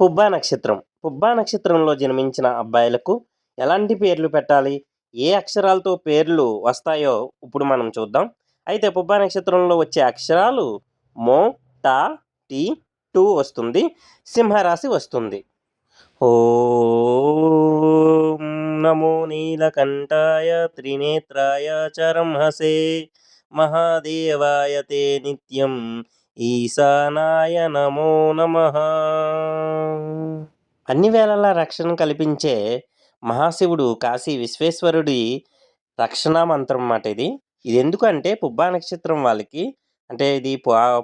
పుబ్బా నక్షత్రం. పుబ్బా నక్షత్రంలో జన్మించిన అబ్బాయిలకు ఎలాంటి పేర్లు పెట్టాలి? ఏ అక్షరాలతో పేర్లు వస్తాయో ఇప్పుడు మనం చూద్దాం. అయితే పుబ్బా నక్షత్రంలో వచ్చే అక్షరాలు మో టా టీ టూ వస్తుంది. సింహరాశి వస్తుంది. ఓ నమో నీలకంఠాయ త్రినేత్రాయ చరంహసే మహాదేవాయ తే నిత్యం ఈశానాయ నమో నమ. అన్ని వేళలా రక్షణ కల్పించే మహాశివుడు కాశీ విశ్వేశ్వరుడి రక్షణ మంత్రం అన్నమాట ఇది. ఇది ఎందుకంటే పుబ్బా నక్షత్రం వాళ్ళకి అంటే ఇది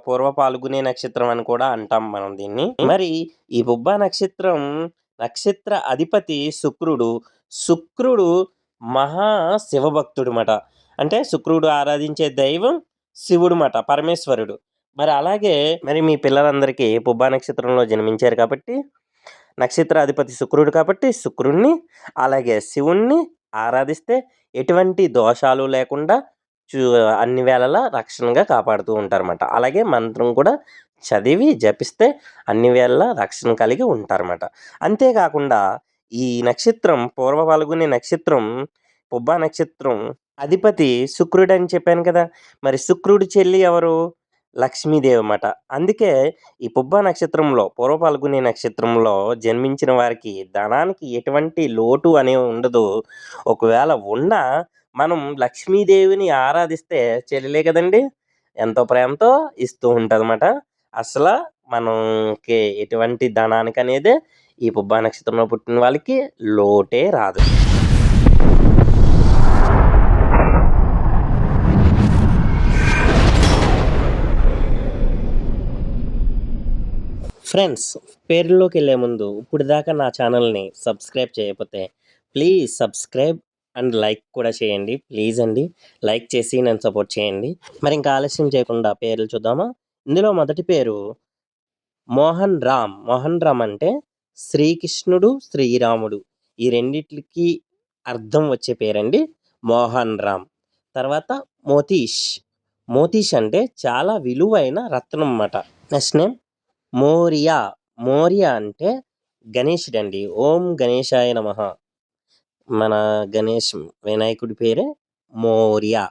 పూర్వ పాల్గొనే నక్షత్రం అని కూడా అంటాం మనం దీన్ని. మరి ఈ పుబ్బా నక్షత్రం నక్షత్ర అధిపతి శుక్రుడు. శుక్రుడు మహా శివభక్తుడు మాట అంటే శుక్రుడు ఆరాధించే దైవం శివుడు మాట పరమేశ్వరుడు. మరి అలాగే మరి మీ పిల్లలందరికీ పుబ్బా నక్షత్రంలో జన్మించారు కాబట్టి నక్షత్ర అధిపతి శుక్రుడు కాబట్టి శుక్రుడిని అలాగే శివుణ్ణి ఆరాధిస్తే ఎటువంటి దోషాలు లేకుండా చూ అన్ని వేళలా రక్షణగా కాపాడుతూ ఉంటారన్నమాట. అలాగే మంత్రం కూడా చదివి జపిస్తే అన్ని వేళలా రక్షణ కలిగి ఉంటారన్నమాట. అంతేకాకుండా ఈ నక్షత్రం పూర్వ పాల్గొనే నక్షత్రం పుబ్బా నక్షత్రం అధిపతి శుక్రుడు అని చెప్పాను కదా మరి శుక్రుడి చెల్లి ఎవరు? లక్ష్మీదేవి అన్నమాట అందుకే ఈ పుబ్బ నక్షత్రంలో పూర్వ పాల్గొనే నక్షత్రంలో జన్మించిన వారికి ధనానికి ఎటువంటి లోటు అనేవి ఉండదు. ఒకవేళ ఉన్నా మనం లక్ష్మీదేవిని ఆరాధిస్తే చెల్లెలే కదండి ఎంతో ప్రేమతో ఇస్తూ ఉంటుంది అసలు మనకి ఎటువంటి ధనానికి అనేది ఈ పుబ్బా నక్షత్రంలో పుట్టిన వాళ్ళకి లోటే రాదు. ఫ్రెండ్స్ పేర్లోకి వెళ్ళే ముందు ఇప్పుడు దాకా నా ఛానల్ని సబ్స్క్రైబ్ చేయకపోతే ప్లీజ్ సబ్స్క్రైబ్ అండ్ లైక్ కూడా చేయండి. ప్లీజ్ అండి. లైక్ చేసి నన్ను సపోర్ట్ చేయండి. మరి ఇంకా ఆలస్యం చేయకుండా పేర్లు చూద్దామా? ఇందులో మొదటి పేరు మోహన్ రామ్. మోహన్ రామ్ అంటే శ్రీకృష్ణుడు శ్రీరాముడు. ఈ రెండిట్లకి అర్థం వచ్చే పేరండి మోహన్ రామ్. తర్వాత మోతీష్. మోతీష్ అంటే చాలా విలువైన రత్నం అన్నమాట. Next name? మోరియా. మోరియా అంటే గణేశుడు అండి ఓం గణేశాయ నమ. మన గణేష్ వినాయకుడి పేరే మోరియా.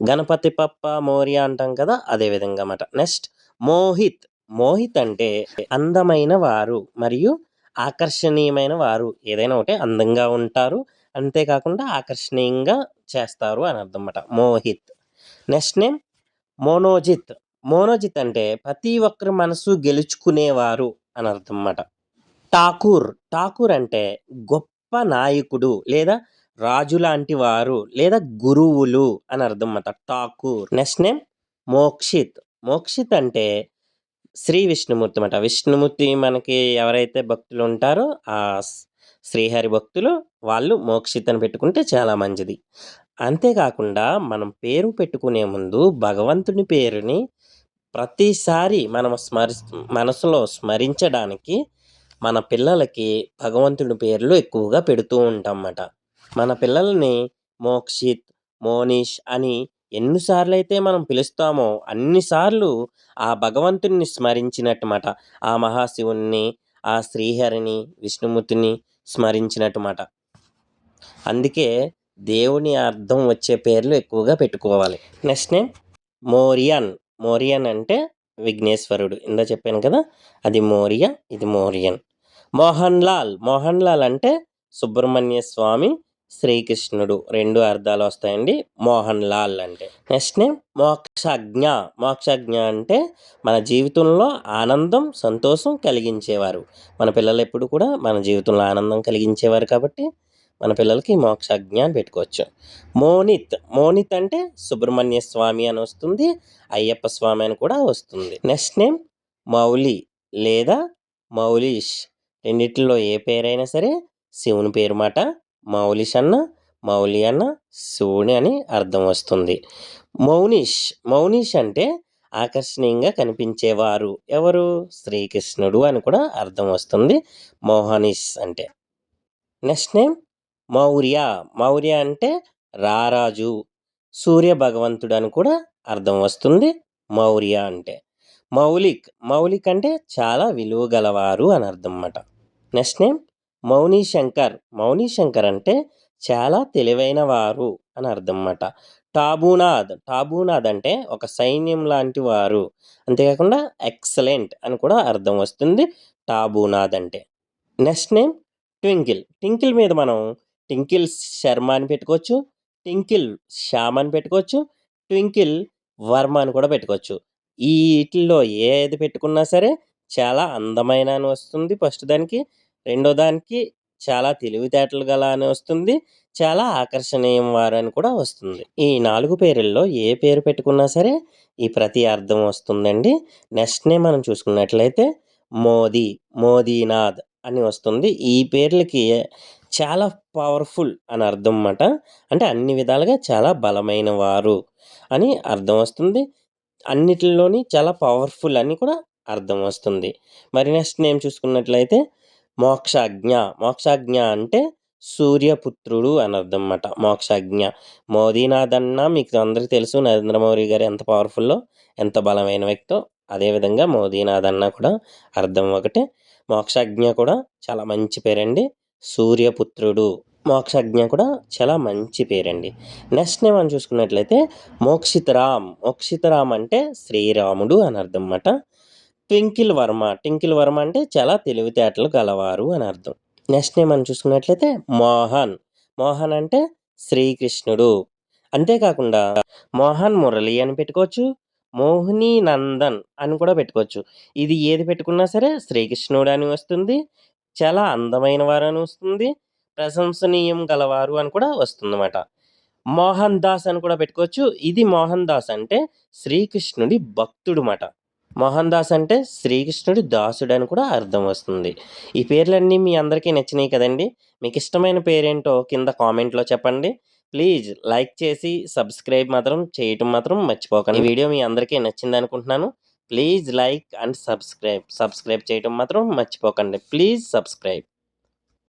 గణపతి పప్ప మోరియా అంటాం కదా అదే విధంగా అన్నమాట నెక్స్ట్ మోహిత్. మోహిత్ అంటే అందమైన వారు మరియు ఆకర్షణీయమైన వారు. ఏదైనా ఒకటి అందంగా ఉంటారు. అంతేకాకుండా ఆకర్షణీయంగా చేస్తారు అని అర్థం అన్నమాట. మోహిత్. Next name Monojit. మోనోజిత్ అంటే ప్రతి ఒక్కరి మనసు గెలుచుకునేవారు అని అర్థం అన్నమాట ఠాకూర్ ఠాకూర్ అంటే గొప్ప నాయకుడు లేదా రాజు లాంటి వారు లేదా గురువులు అని అర్థం అన్నమాట Thakur. Next name Mokshit. Mokshith అంటే శ్రీ విష్ణుమూర్తి అన్నమాట. విష్ణుమూర్తి మనకి ఎవరైతే భక్తులు ఉంటారో ఆ శ్రీహరి భక్తులు వాళ్ళు మోక్షిత్ అని పెట్టుకుంటే చాలా మంచిది. అంతేకాకుండా మనం పేరు పెట్టుకునే ముందు భగవంతుని పేరుని ప్రతిసారి మనం స్మరి మనసులో స్మరించడానికి మన పిల్లలకి భగవంతుడి పేర్లు ఎక్కువగా పెడుతూ ఉంటాం మన పిల్లల్ని మోక్షిత్ మోనీష్ అని ఎన్నిసార్లు అయితే మనం పిలుస్తామో అన్నిసార్లు ఆ భగవంతుని స్మరించినట్టుమాట. ఆ మహాశివుణ్ణి ఆ శ్రీహరిని విష్ణుమూర్తిని స్మరించినట్టు మాట అందుకే దేవుని అర్థం వచ్చే పేర్లు ఎక్కువగా పెట్టుకోవాలి. Next name మోరియన్. మోరియన్ అంటే విఘ్నేశ్వరుడు. ఇందా చెప్పాను కదా? అది మోరియా ఇది మోరియన్. మోహన్ లాల్ మోహన్ లాల్ అంటే సుబ్రహ్మణ్య స్వామి శ్రీకృష్ణుడు. రెండు అర్థాలు వస్తాయండి. మోహన్ లాల్ అంటే. Next name Mokshagna. మోక్షజ్ఞ అంటే మన జీవితంలో ఆనందం సంతోషం కలిగించేవారు. మన పిల్లలు ఎప్పుడు కూడా మన జీవితంలో ఆనందం కలిగించేవారు కాబట్టి మన పిల్లలకి మోక్షజ్ఞ అని పెట్టుకోవచ్చు. మోనిత్ మోనిత్ అంటే సుబ్రహ్మణ్య స్వామి అని వస్తుంది అయ్యప్ప స్వామి అని కూడా వస్తుంది. నెక్స్ట్ నేమ్ మౌలి లేదా మౌలిష్. రెండిట్లో ఏ పేరైనా సరే శివుని పేరు మాట మౌలిష్ అన్న మౌలి అన్న శివుని అని అర్థం వస్తుంది. మౌనిష్ మౌనిష్ అంటే ఆకర్షణీయంగా కనిపించేవారు. ఎవరు? శ్రీకృష్ణుడు అని కూడా అర్థం వస్తుంది. మోహనిష్ అంటే. Next name Maurya. మౌర్య అంటే రారాజు సూర్య భగవంతుడు అని కూడా అర్థం వస్తుంది మౌర్య అంటే. మౌలిక్. మౌలిక్ అంటే చాలా విలువ గలవారు అని అర్థం అన్నమాట నెక్స్ట్ నేమ్ మౌని శంకర్ మౌని శంకర్ అంటే చాలా తెలివైన వారు అని అర్థం అన్నమాట టాబూనాథ్. టాబూనాథ్ అంటే ఒక సైన్యం లాంటి వారు. అంతేకాకుండా ఎక్సలెంట్ అని కూడా అర్థం వస్తుంది టాబూనాథ్ అంటే. Next name twinkle. ట్వింకిల్ మీద మనం టింకిల్ శర్మ అని పెట్టుకోవచ్చు టింకిల్ శ్యామ్ అని పెట్టుకోవచ్చు ట్వింకిల్ వర్మ అని కూడా పెట్టుకోవచ్చు. ఈ వీటిల్లో ఏది పెట్టుకున్నా సరే చాలా అందమైన అని వస్తుంది ఫస్ట్ దానికి. రెండో దానికి చాలా తెలివితేటలు గల అని వస్తుంది చాలా ఆకర్షణీయం వారు అని కూడా వస్తుంది. ఈ నాలుగు పేర్లలో ఏ పేరు పెట్టుకున్నా సరే ఈ ప్రతి అర్థం వస్తుందండి. నెక్స్ట్ నే మనం చూసుకున్నట్లయితే మోదీ మోదీనాథ్ అని వస్తుంది. ఈ పేర్లకి చాలా పవర్ఫుల్ అని అర్థం అన్నమాట అంటే అన్ని విధాలుగా చాలా బలమైన వారు అని అర్థం వస్తుంది. అన్నిటిలోని చాలా పవర్ఫుల్ అని కూడా అర్థం వస్తుంది. మరి నెక్స్ట్ నేమ్ చూసుకున్నట్లయితే మోక్షాజ్ఞ. మోక్షాజ్ఞ అంటే సూర్యపుత్రుడు అని అర్థం అన్నమాట మోక్షాజ్ఞ. మోదీనాథ్ అన్న మీకు అందరికీ తెలుసు నరేంద్ర మోడీ గారు ఎంత పవర్ఫుల్లో ఎంత బలమైన వ్యక్తో. అదేవిధంగా మోదీనాథ్ అన్న కూడా అర్థం ఒకటే. మోక్షాజ్ఞ కూడా చాలా మంచి పేరండి. సూర్యపుత్రుడు. మోక్షజ్ఞ కూడా చాలా మంచి పేరండి. నెక్స్ట్ నేమ్ మనం చూసుకున్నట్లయితే మోక్షితరామ్. మోక్షితరామ్ అంటే శ్రీరాముడు అని అర్థం అన్నమాట ట్వింకిల్ వర్మ. ట్వింకిల్ వర్మ అంటే చాలా తెలివితేటలు గలవారు అని అర్థం. నెక్స్ట్ నేమ్ మనం చూసుకున్నట్లయితే మోహన్. మోహన్ అంటే శ్రీకృష్ణుడు. అంతేకాకుండా మోహన్ మురళి అని పెట్టుకోవచ్చు. మోహిని నందన్ అని కూడా పెట్టుకోవచ్చు. ఇది ఏది పెట్టుకున్నా సరే శ్రీకృష్ణుడు అని వస్తుంది. చాలా అందమైన వారు అని వస్తుంది. ప్రశంసనీయం గలవారు అని కూడా వస్తుందన్నమాట. మోహన్ దాస్ అని కూడా పెట్టుకోవచ్చు. ఇది మోహన్ దాస్ అంటే శ్రీకృష్ణుడి భక్తుడు మాట మోహన్ దాస్ అంటే శ్రీకృష్ణుడి దాసుడు అని కూడా అర్థం వస్తుంది. ఈ పేర్లన్నీ మీ అందరికీ నచ్చినాయి కదండి. మీకు ఇష్టమైన పేరేంటో కింద కామెంట్లో చెప్పండి. ప్లీజ్ లైక్ చేసి సబ్స్క్రైబ్ మాత్రం చేయటం మాత్రం మర్చిపోకండి. వీడియో మీ అందరికీ నచ్చింది అనుకుంటున్నాను please like and subscribe. Subscribe చేయటం మాత్రం మర్చిపోకండి. Please subscribe.